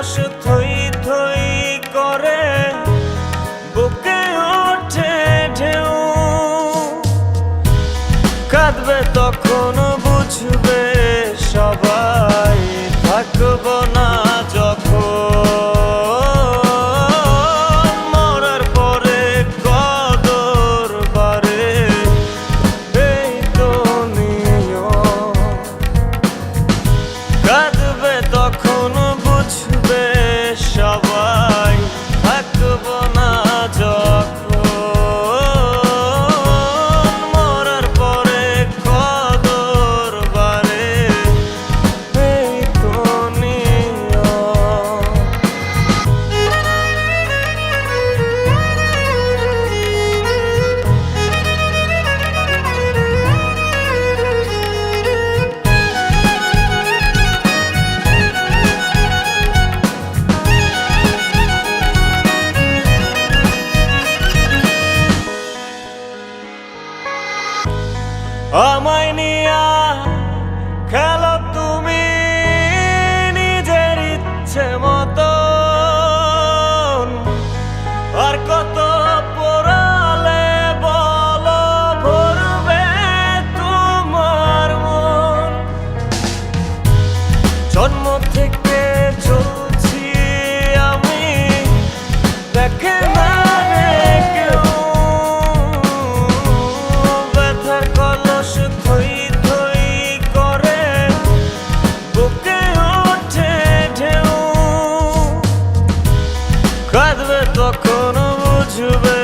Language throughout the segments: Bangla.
কলস থই থই করে বুকে ওঠে ঢেউ। কাঁদবে তখন বুঝবে সবাই থাকব না কাঁদবে তখন বুঝবে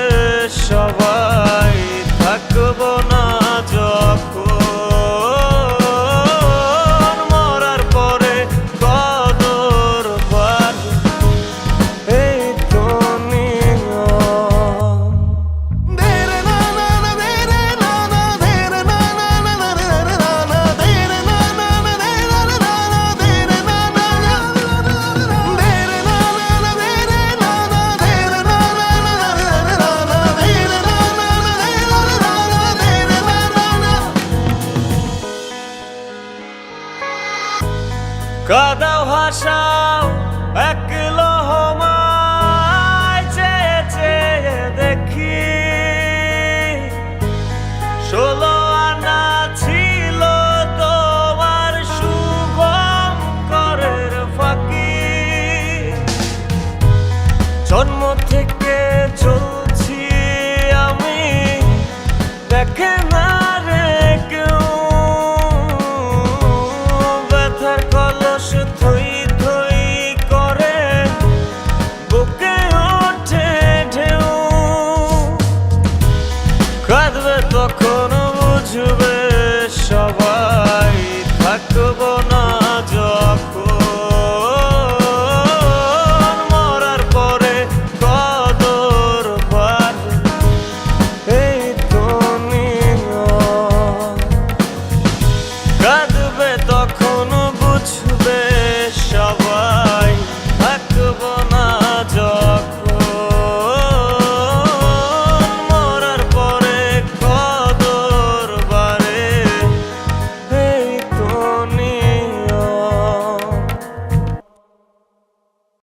সবাই থাকব না। কাদাও হাসাও এক লহমায় চেয়ে দেখি। ষোলো তোমার জন্ম থেকে চলছি আমি দেখে না